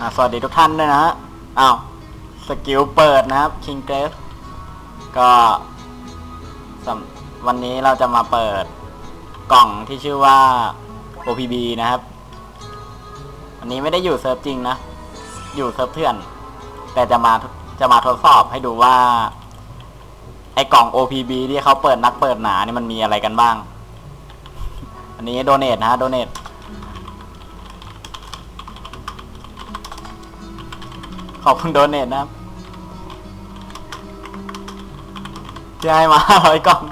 อ่าสวัสดีทุกท่านด้วยนะฮะอ้าวสกิลเปิดนะครับ King g r a v e ก็วันนี้เราจะมาเปิดกล่องที่ชื่อว่า OPB นะครับ วันนี้ไม่ได้อยู่เซิร์ฟจริงนะ อยู่เซิร์ฟเถื่อน แต่จะมาจะมาทดสอบให้ดูว่า ไอ้กล่อง OPB ที่เขาเปิดนักเปิดหนานี่มันมีอะไรกันบ้าง อันนี้โดเนทนะฮะโดเนท ขอบคุณโดเนทนะครับที่ให้มาร้อยกล่อง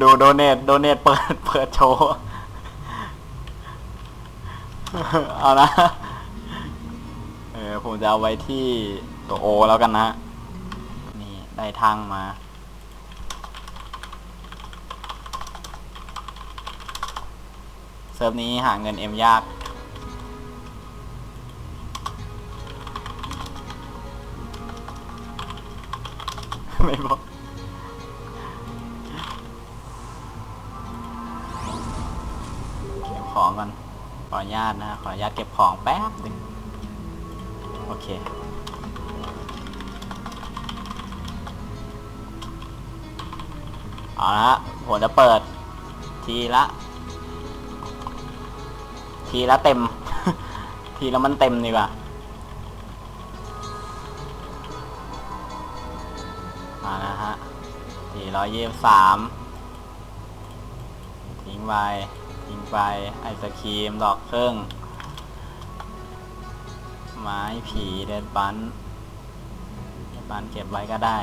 ดูโดเนทโดเนทเปิดเปิดโชว์ เอานะ เออผมจะเอาไว้ที่ตัวโอแล้วกันนะ นี่ได้ทางมาเซิร์ฟนี้หาเงินเอ็มยาก ไม่บอกเก็บของก่อนขออนุญาตนะขออนุญาตเก็บของแป๊บหนึ่งโอเคเอาละผมจะเปิด ทีละ ทีละเต็ม ทีละมันเต็มดีกว่า สี่ร้อยยี่สิบสามทิ้งไปทิ้งไป ไอศครีม ดอกเครื่องไม้ผีเดนปันเดนปันเก็บไว้ก็ได้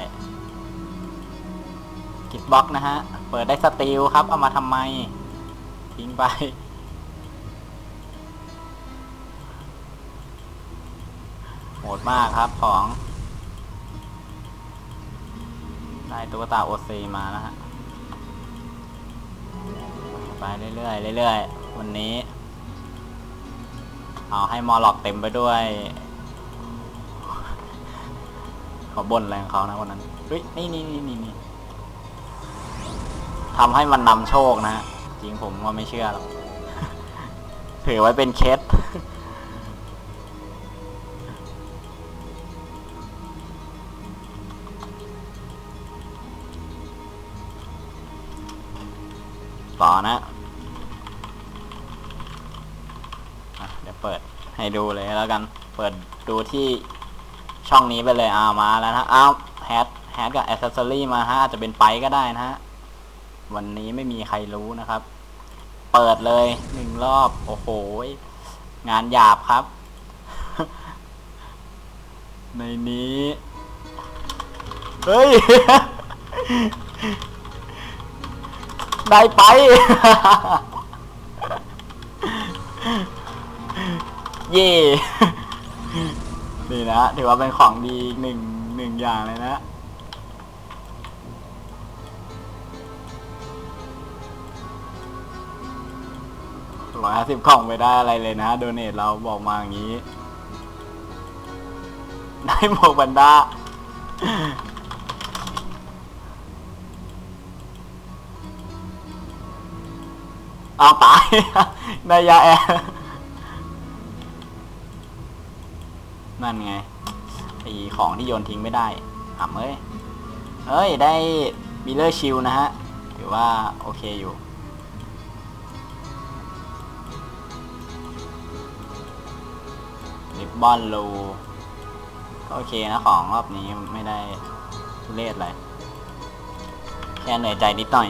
กิฟบล็อกนะฮะ เปิดได้สตีลครับ เอามาทำไม ทิ้งไป โหดมากครับของ ได้ตุ๊กตาโอซีมานะฮะ ไปเรื่อยๆเรื่อยๆ วันนี้ เอาให้มอลล็อกเต็มไปด้วย เขาบ่นอะไรของเขานะวันนั้นเฮ้ยนี่นี่นี่นี่นี่ทำให้มันนำโชคนะฮะจริงผมว่าไม่เชื่อหรอก ถือไว้เป็นเคส ให้ดูเลยแล้วกัน เปิดดูที่ช่องนี้ไปเลยอ้าวมาแล้วนะอ้าวแฮทแฮทกับอ c เซสซอรี่มาฮะอาจจะเป็นไปก็ได้นะฮะ วันนี้ไม่มีใครรู้นะครับ เปิดเลยหนึ่งรอบ โอ้โห งานหยาบครับ ในนี้ เฮ้ย ได้ไป เย่นี่นะถือว่าเป็นของดีหนึ่งหนึ่งอย่างเลยนะร้อยห้าสิบกล่องไม่ได้อะไรเลยนะโดเนทเราบอกมาอย่างนี้ ได้หมวกบันดาเอาตาย ได้ยาแอร์ นั่นไงไอของที่โยนทิ้งไม่ได้หำเอ้ยเอ้ย ได้มิเลอร์ชิลนะฮะ ถือว่า โอเคอยู่ริบบอนรูก็โอเคนะ ของรอบนี้ไม่ได้ทุเรศอะไรแค่เหนื่อยใจนิดหน่อย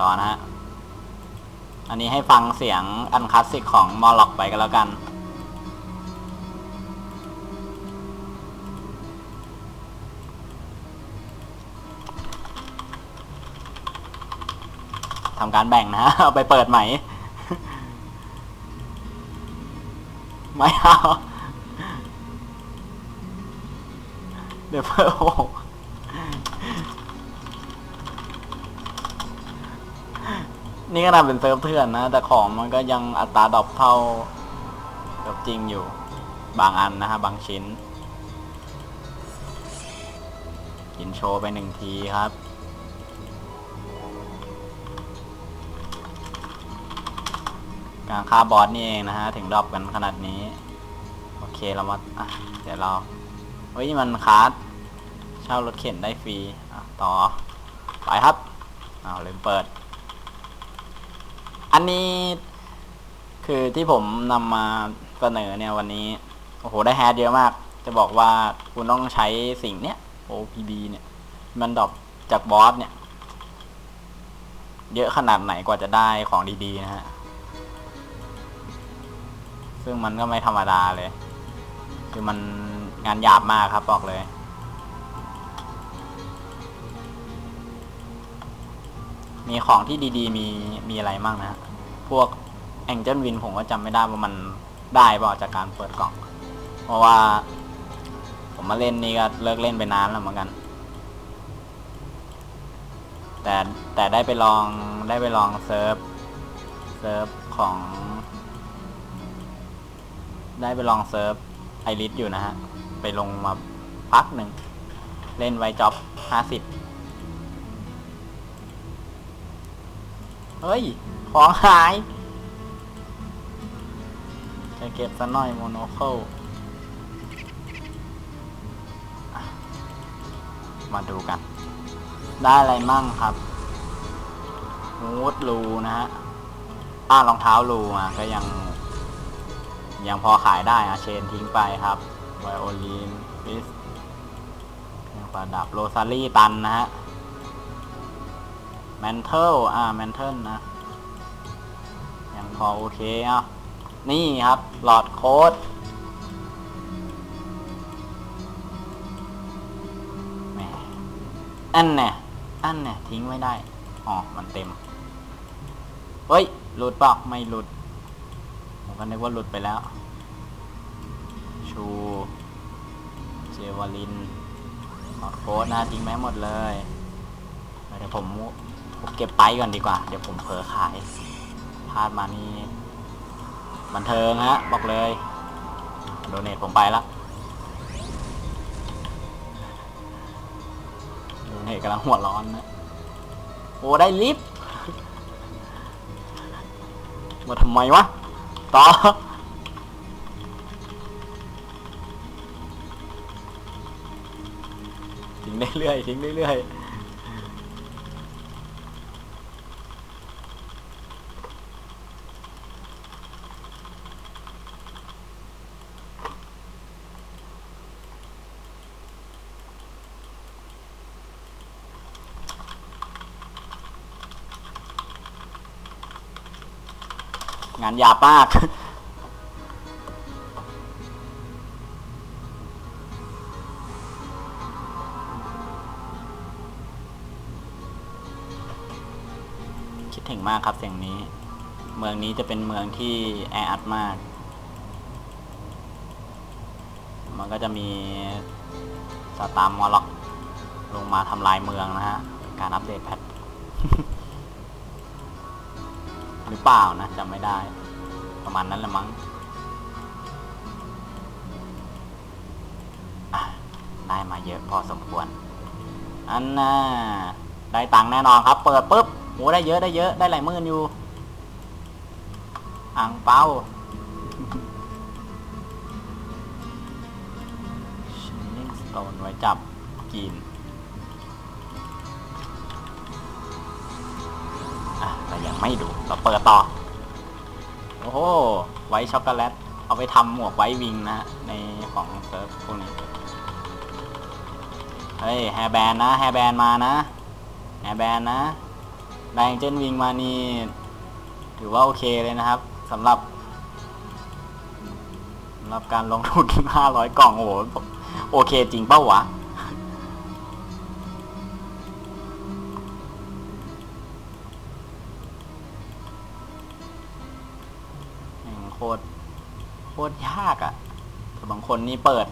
ต่อนะฮะ อันนี้ให้ฟังเสียงอันคลาสสิกของมอลล็อกไปกันแล้วกันทำการแบ่งนะฮะ เอาไปเปิดใหม่ ไม่เอา เดี๋ยวเพิ่มโอ้โห นี่ก็นำเป็นเซิร์ฟเถื่อนนะ แต่ของมันก็ยังอัตราดรอปเท่ากับจริงอยู่ บางอันนะฮะ บางชิ้นอินโชว์ไปหนึ่งทีครับการฆ่าบอสนี่เองนะฮะ ถึงดรอปกันขนาดนี้ โอเคเรามาอะเดี๋ยวเราเฮ้ยมันคาร์ดเช่ารถเข็นได้ฟรีอะต่อ ไปครับอ้าวลืมเปิด อันนี้คือที่ผมนำมาเสนอเนี่ยวันนี้ โอ้โห ได้แฮดเยอะมาก จะบอกว่าคุณต้องใช้สิ่งเนี้ย OPD เนี่ย มันดรอปจากบอสเนี่ย เยอะขนาดไหนกว่าจะได้ของดีๆ นะฮะ ซึ่งมันก็ไม่ธรรมดาเลย คือมันงานหยาบมากครับบอกเลย มีของที่ดีๆ มีมีอะไรบ้างนะ พวกแองเจิลวินผมก็จำไม่ได้ว่ามันได้เปล่าจากการเปิดกล่อง เพราะว่า ผมมาเล่นนี่ก็เลิกเล่นไปนานแล้วเหมือนกัน แต่แต่ได้ไปลองได้ไปลองเซิร์ฟเซิร์ฟของ ได้ไปลองเซิร์ฟไอริสอยู่นะฮะ ไปลงมาพักหนึ่ง เล่นไวจ็อบห้าสิบ เฮ้ย ของหาย จะเก็บซะหน่อยโมโนโคลมาดูกัน ได้อะไรมั่งครับฮูดรูนะฮะอ้ารองเท้ารูอะก็ยัง ยังพอขายได้อะเชนทิ้งไปครับไวโอลินฟิสประดับโรซารี่ตันนะฮะ แมนเทลอ่าแมนเทลนะ ยังพอโอเคอะนี่ครับ หลอดโค้ดแหมอันเนี่ยอันเนี่ยทิ้งไม่ได้ อ๋อ มันเต็ม เฮ้ย หลุดเปล่าไม่หลุด ผมก็นึกว่าหลุดไปแล้ว ชู เจวาลินหลอดโค้ดนะทิ้งแม้หมดเลยเดี๋ยวผม ผมเก็บไปก่อนดีกว่า เดี๋ยวผมเผลอขายพลาดมานี่บันเทิงฮะ บอกเลย โดเนทผมไปละโดเนทกำลังหัวร้อนนะโอ้ได้ลิฟต์มาทำไมวะ ต่อทิ้งเรื่อยๆทิ้งเรื่อยๆ งานหยาบมากคิดถึงมากครับเสียงนี้ เมืองนี้จะเป็นเมืองที่แออัดมาก มันก็จะมีสตาร์มอลล็อกลงมาทำลายเมืองนะฮะ การอัปเดตแพทหรือเปล่านะจำไม่ได้ ประมาณนั้นละมั้งได้มาเยอะพอสมควร อันน่ะได้ตังค์แน่นอนครับ เปิดปุ๊บโหได้เยอะได้เยอะได้หลายหมื่นอยู่ อ่างเป้า Shining Stone ไว้จับกินอะเรายังไม่ดู เราเปิดต่อ อ้โหไว้ช็อกโกแลต เอาไปทำหมวกไว้วิงนะฮะในของเซิร์ฟพวกนี้ เฮ้ยแฮร์แบนนะแฮร์แบนมานะแฮร์แบนนะแดงเจนวิงมานี่ถือว่าโอเคเลยนะครับสำหรับสำหรับการลงทุน 500 กล่องโอ้โหโอเคจริงเป้าวะ ตรโคตรยากอะ่ะแต่บางคนนี่เปิด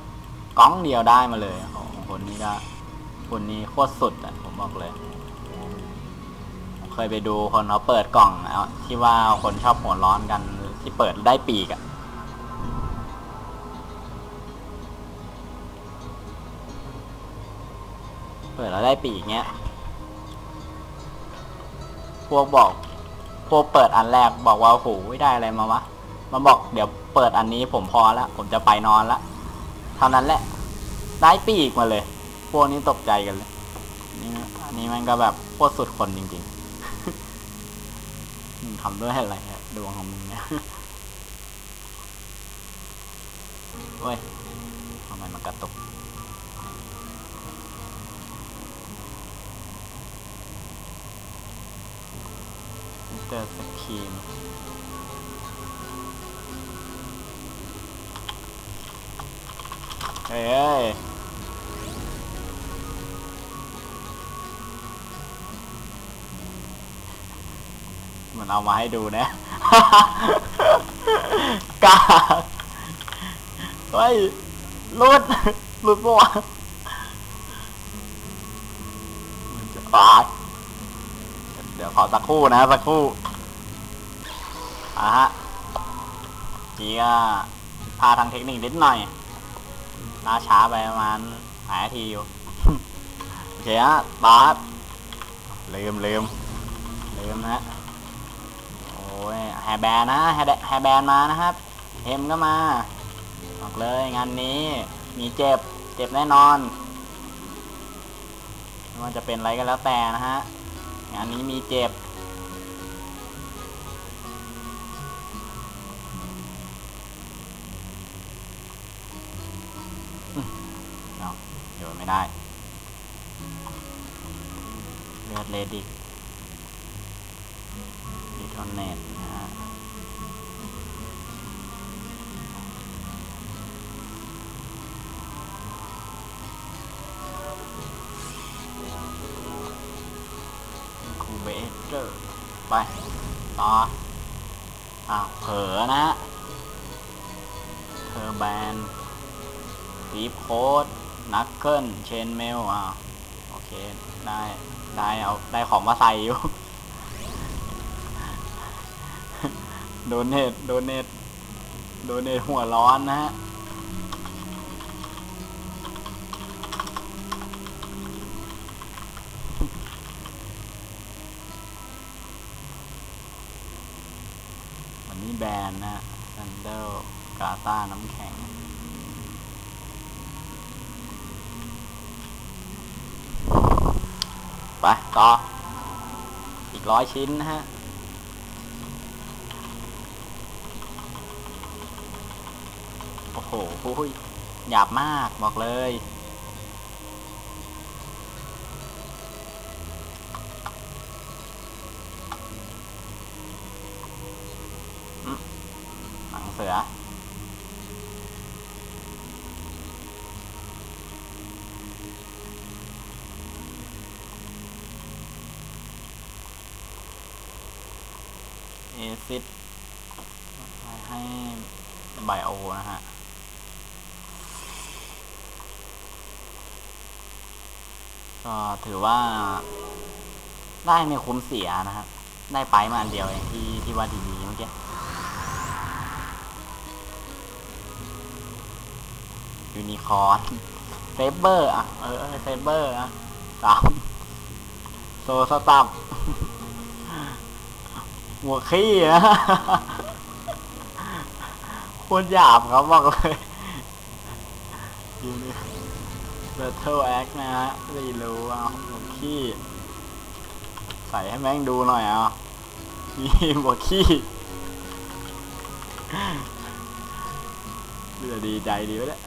กล้องเดียวได้มาเลยโอ้โหบางคนนี่ก็คนนี้โคตรสุดอะ่ะผมบอกเลยผมเคยไปดูคนเขาเปิดกล่องเอาที่ว่าคนชอบหัวร้อนกันที่เปิดได้ปีกอะ่ะเปิดแล้วได้ปีกเงี้ย พวกบอก พวกเปิดอันแรกบอกว่าโอ้โหได้อะไรมาวะ มาบอกเดี๋ยวเปิดอันนี้ผมพอละผมจะไปนอนละเท่านั้นแหละ ได้ปีกมาเลย พวกนี้ตกใจกันเลยนี่อันนี้มันก็แบบโคตรสุดคนจริงๆมึงทำด้วยอะไรอะดวงของมึงเนี่ยเฮ้ยทำไมมันกระตุกมิสเตอร์สกีม เฮ้ยมันเอามาให้ดูนะกาเฮ้ยลุดลุดปะวะมันจะปาดเดี๋ยวขอสักครู่นะสักครู่อะฮะจีก็พาทางเทคนิคนิดหน่อย ล่าช้าไปประมาณหลายนาทีอยู่ โอเคฮะบาสลืมลืมลืมนะฮะโอ้ยแฮแบนนะแฮแฮร์แบนมานะครับเฮมก็มาบอกเลยงานนี้มีเจ็บเจ็บแน่นอนไม่ว่าจะเป็นอะไรก็แล้วแต่นะฮะงานนี้มีเจ็บ ไม่ได้เลือดเลดิกดีทอนเนตนะฮะคูเบเตอร์ไป ต่ออ้าเผลอนะฮะเทอร์แบนดีฟโค้ด นักเกิลเชนเมลอ่าโอเค ได้ได้เอาได้ของมาใส่อยู่ โดนเนตโดนเนตโดนเนตหัวร้อนนะฮะวันนี้แบนนะซันเดลกาตาน้ำแข็ง ไปต่อ อีกร้อยชิ้นนะฮะ โอ้โหหยหยาบมากบอกเลย หนังเสือ เอซิดให้ไบโอนะฮะก็ถือว่า ได้ไม่คุ้มเสียนะครับ ได้ไปมาอันเดียวเองที่ที่ว่าดีๆเมื่อกี้ยูนิคอร์นเซเบอร์อะ เออเซเบอร์อะสามโซสตับ หัวขี้นะโคตรหยาบครับบอกเลยยูนิเบทเทิลแอคนะฮะไม่รู้อะหัวขี้ ใส่ให้แม่งดูหน่อยอะมีหัวขี้เบื่อดีใจดีวะเนี่ย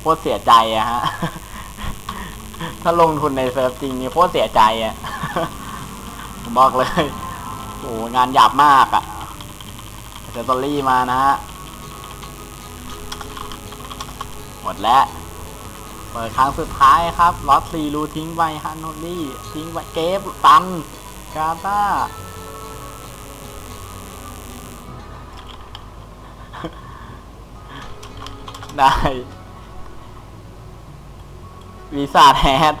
โคตรเสียใจอะฮะ ถ้าลงทุนในเซิร์ฟจริงนี่โคตรเสียใจอะผมบอกเลย โอ้โหงานหยาบมากอะเซอร์ตอรี่มานะฮะ หมดแล้ว เปิดครั้งสุดท้ายครับลอตซีรูทิ้งไว้ฮันโนลี่ ทิ้งไว้เกฟตันกาตาได้ วีซ่าแฮด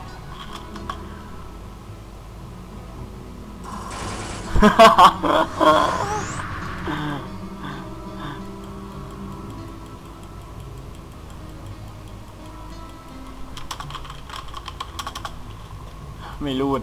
ไม่รูด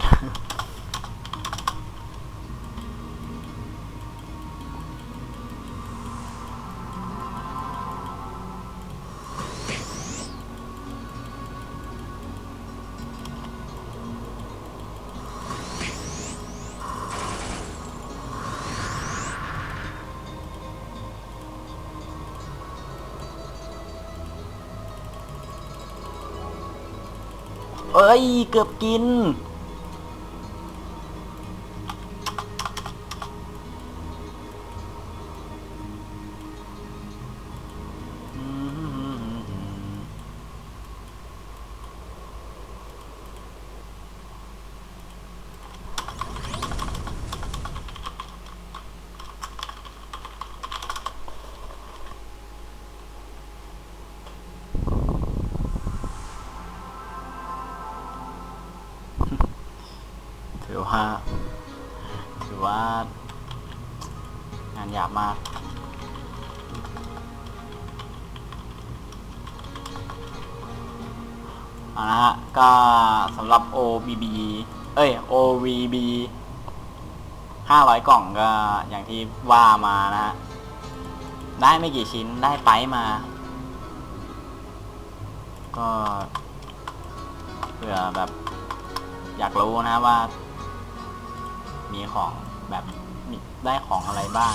เอ้ย เกือบกิน ถือว่า ถือว่า งานหยาบมาก เอาละฮะ ก็สำหรับ OBB เอ้ย OVB 500 กล่องก็อย่างที่ว่ามานะฮะ ได้ไม่กี่ชิ้นได้ไปมา ก็เผื่อแบบอยากรู้นะว่า มีของแบบได้ของอะไรบ้าง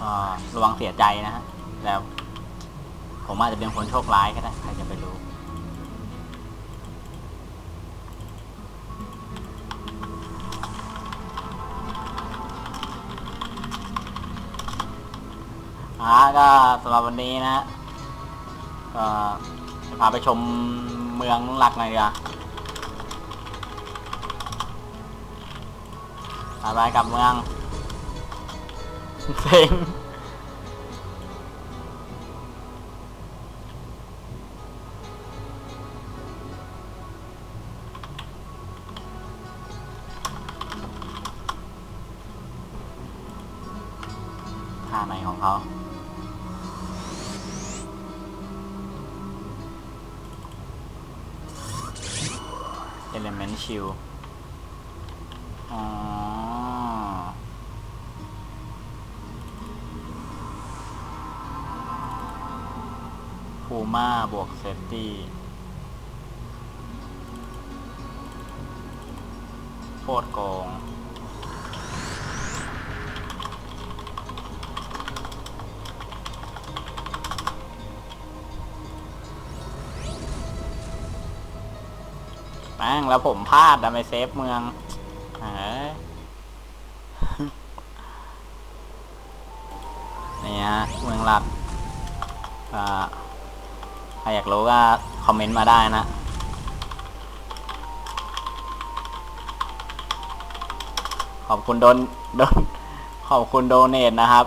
ก็ระวังเสียใจนะฮะแล้วผมอาจจะเป็นคนโชคร้ายก็ได้ใครจะไปรู้อ่าก็สำหรับวันนี้นะฮะก็พาไปชมเมืองหลักหน่อยดีกว่า ไปไปกลับเมืองเซ็งท่าไหนของเขา Element Shield อ๋อ บวกเซฟตี้โคตรโกงแม่งแล้วผมพลาดอะไปเซฟเมืองเฮ้ยนี่ฮะเมืองหลักก็ใค รอยากรู้ก็คอมเมนต์มาได้นะขอบคุณโดนโดนขอบคุณโดเนทนะครับ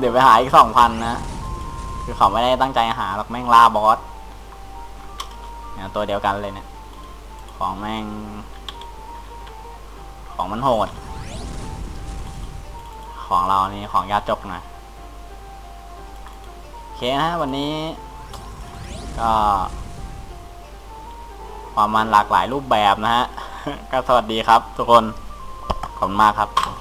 เดี๋ยวไปหาอีกสองพันนะ คือเขาไม่ได้ตั้งใจหาหรอกแม่งลาบอสเนี่ยตัวเดียวกันเลยเนี่ย ของแม่ง ของมันโหด ของเรานี่ของยาจกหนะโอเคนะวันนี้ ก็ความมันหลากหลายรูปแบบนะฮะ ก็สวัสดีครับทุกคน ขอบคุณมากครับ